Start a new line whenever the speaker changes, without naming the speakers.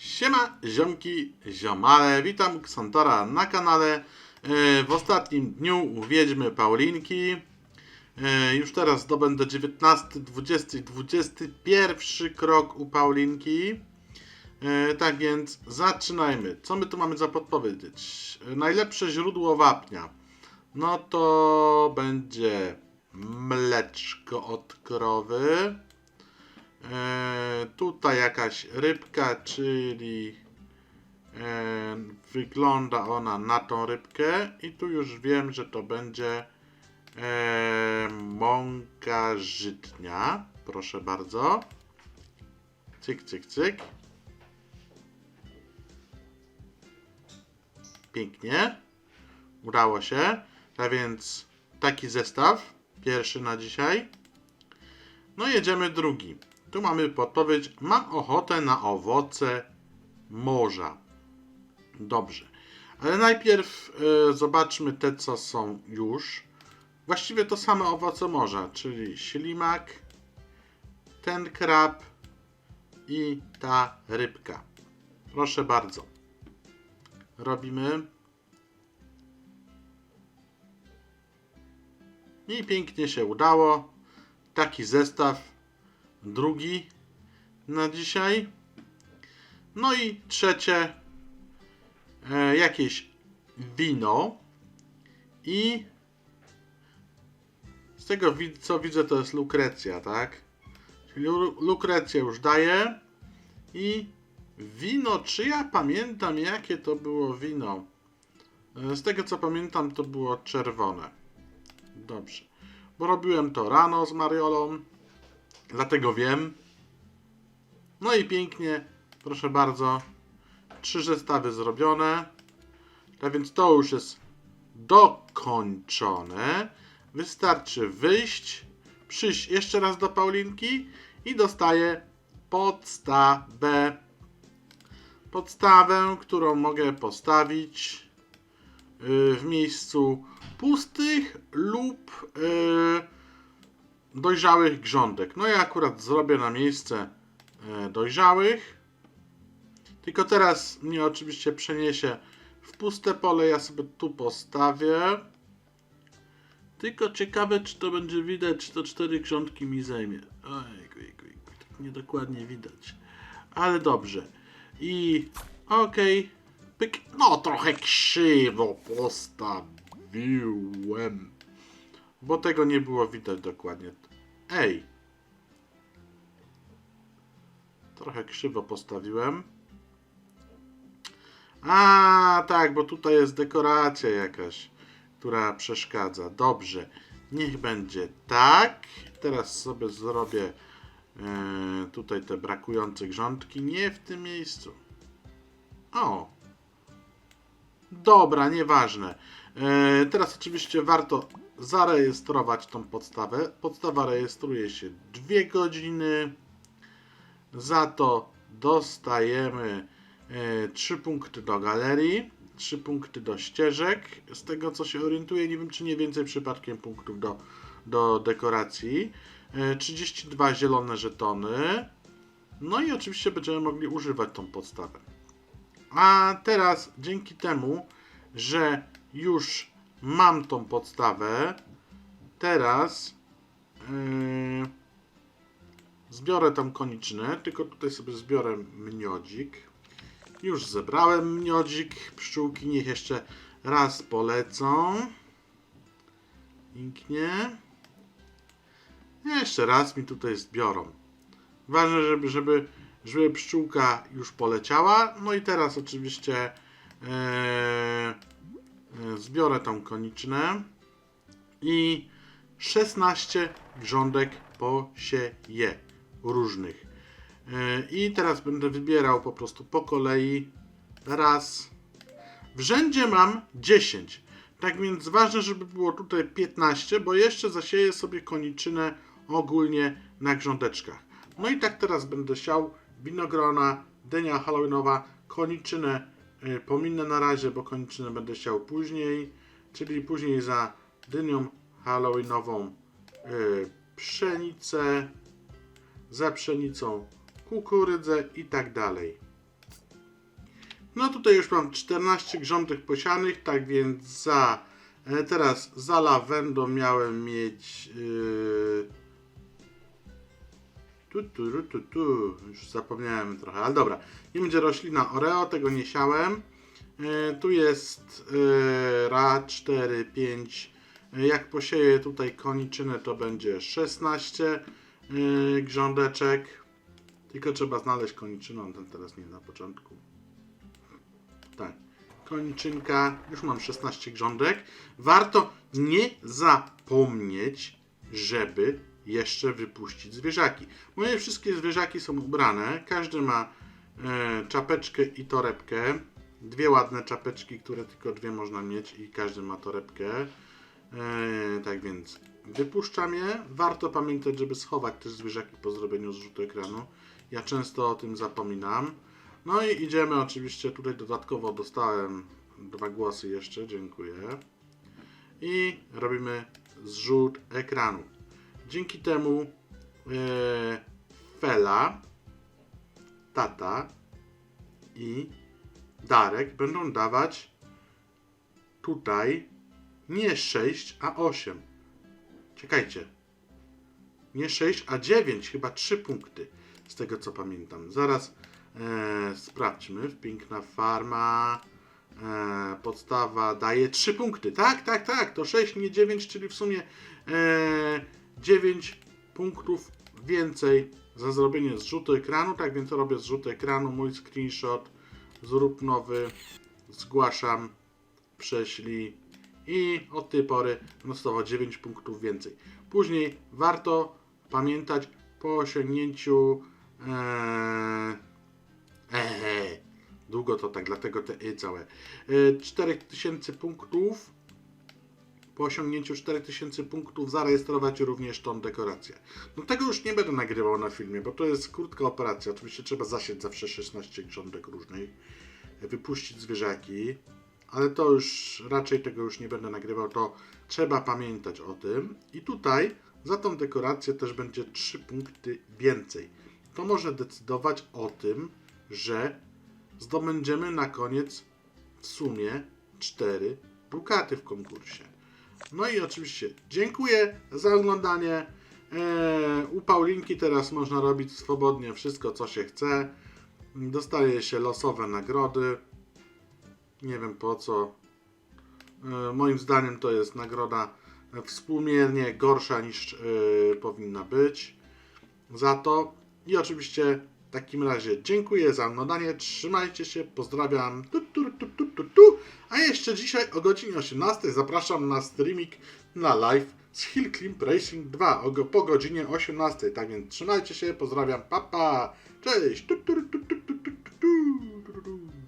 Siema, ziomki, ziomale, witam Ksantora na kanale. E, W ostatnim dniu Wiedźmy Paulinki. E, Już teraz zdobędę 19, 20, 21 krok u Paulinki. E, Tak więc zaczynajmy. Co my tu mamy za podpowiedzieć? Najlepsze źródło wapnia. No to będzie mleczko od krowy. E, tutaj jakaś rybka, czyli e, wygląda ona na tą rybkę i tu już wiem, że to będzie e, mąka żytnia. Proszę bardzo. Cyk, cyk, cyk. Pięknie. Udało się. A więc taki zestaw. Pierwszy na dzisiaj. No jedziemy drugi. Tu mamy podpowiedź. Mam ochotę na owoce morza. Dobrze. Ale najpierw e, zobaczmy te, co są już. Właściwie to same owoce morza, czyli ślimak, ten krab i ta rybka. Proszę bardzo. Robimy. I pięknie się udało. Taki zestaw. Drugi na dzisiaj. No i trzecie. E, jakieś wino. I z tego co widzę to jest lukrecja, tak? Czyli lu- lukrecję już daję. I wino, czy ja pamiętam jakie to było wino? E, Z tego co pamiętam to było czerwone. Dobrze. Bo robiłem to rano z Mariolą. Dlatego wiem. No i pięknie, proszę bardzo. Trzy zestawy zrobione. Tak więc to już jest dokończone. Wystarczy wyjść, przyjść jeszcze raz do Paulinki i dostaję podstawę. Podstawę, którą mogę postawić yy, w miejscu pustych lub yy, dojrzałych grządek. No ja akurat zrobię na miejsce e, dojrzałych. Tylko teraz mnie oczywiście przeniesie w puste pole. Ja sobie tu postawię. Tylko ciekawe, czy to będzie widać, czy to cztery grządki mi zajmie. Ojku, ojku, ojku, tak niedokładnie widać. Ale dobrze. I okej. Pyk. No trochę krzywo postawiłem. Bo tego nie było widać dokładnie. Ej. Trochę krzywo postawiłem. A, tak, bo tutaj jest dekoracja jakaś, która przeszkadza. Dobrze. Niech będzie tak. Teraz sobie zrobię e, tutaj te brakujące grządki. Nie w tym miejscu. O. Dobra, nieważne. E, teraz oczywiście warto zarejestrować tą podstawę. Podstawa rejestruje się 2 godziny. Za to dostajemy e, 3 punkty do galerii, 3 punkty do ścieżek. Z tego co się orientuję, nie wiem czy nie więcej przypadkiem punktów do, do dekoracji. E, 32 zielone żetony. No i oczywiście będziemy mogli używać tą podstawę. A teraz dzięki temu, że już mam tą podstawę, teraz yy, zbiorę tam koniczne, tylko tutaj sobie zbiorę mniodzik. Już zebrałem mniodzik, pszczółki niech jeszcze raz polecą. Pięknie. Jeszcze raz mi tutaj zbiorą. Ważne, żeby, żeby, żeby pszczółka już poleciała. No i teraz oczywiście e, zbiorę tą koniczne i 16 grządek posieję różnych. E, I teraz będę wybierał po prostu po kolei raz. W rzędzie mam 10. Tak więc ważne, żeby było tutaj 15, bo jeszcze zasieję sobie koniczynę ogólnie na grządeczkach. No i tak teraz będę siał winogrona, dynia halloweenowa, koniczynę pominę na razie, bo koniczynę będę siał później, czyli później za dynią halloweenową y, pszenicę, za pszenicą kukurydzę i tak dalej. No tutaj już mam 14 grządek posianych, tak więc za e, teraz za lawendą miałem mieć tu, tu, tu, tu, już zapomniałem trochę, ale dobra, nie będzie roślina Oreo, tego nie siałem. E, tu jest e, ra 4, 5, e, jak posieję tutaj koniczynę to będzie 16 e, grządeczek. Tylko trzeba znaleźć koniczynę, on ten teraz nie na początku. Tak. Koniczynka, już mam 16 grządek. Warto nie zapomnieć, żeby jeszcze wypuścić zwierzaki. Moje wszystkie zwierzaki są ubrane. Każdy ma e, czapeczkę i torebkę. Dwie ładne czapeczki, które tylko dwie można mieć i każdy ma torebkę. E, tak więc wypuszczam je. Warto pamiętać, żeby schować też zwierzaki po zrobieniu zrzutu ekranu. Ja często o tym zapominam. No i idziemy oczywiście, tutaj dodatkowo dostałem dwa głosy jeszcze, dziękuję. I robimy zrzut ekranu. Dzięki temu e, Fela, Tata i Darek będą dawać tutaj nie 6, a 8. Czekajcie. Nie 6, a 9, chyba 3 punkty, z tego co pamiętam. Zaraz e, sprawdźmy. Piękna farma. E, podstawa daje 3 punkty. Tak, tak, tak. To 6, nie 9, czyli w sumie e, 9 punktów więcej za zrobienie zrzutu ekranu. Tak więc robię zrzut ekranu. Mój screenshot. Zrób nowy. Zgłaszam. Prześlij. I od tej pory dostawał 9 punktów więcej. Później warto pamiętać po osiągnięciu. Eee, eee, długo to tak, dlatego te y całe. E, 4000 punktów. Po osiągnięciu 4000 punktów zarejestrować również tą dekorację. No tego już nie będę nagrywał na filmie, bo to jest krótka operacja. Oczywiście trzeba zasieć zawsze 16 grządek różnych, wypuścić zwierzaki, ale to już raczej tego już nie będę nagrywał, to trzeba pamiętać o tym. I tutaj za tą dekorację też będzie 3 punkty więcej. To może decydować o tym, że zdobędziemy na koniec w sumie 4 dukaty w konkursie. No i oczywiście dziękuję za oglądanie. Eee, u Paulinki teraz można robić swobodnie wszystko, co się chce. Dostaje się losowe nagrody. Nie wiem po co. E, moim zdaniem to jest nagroda współmiernie gorsza niż e, powinna być. Za to. I oczywiście w takim razie dziękuję za oglądanie. Trzymajcie się, pozdrawiam. Tu, tu, tu, tu, tu, tu. A jeszcze dzisiaj o godzinie 18 zapraszam na streaming na live z Hill Climb Racing 2 o, po godzinie 18. Tak więc trzymajcie się, pozdrawiam, papa. Pa. Cześć. Tu, tu, tu, tu, tu, tu, tu.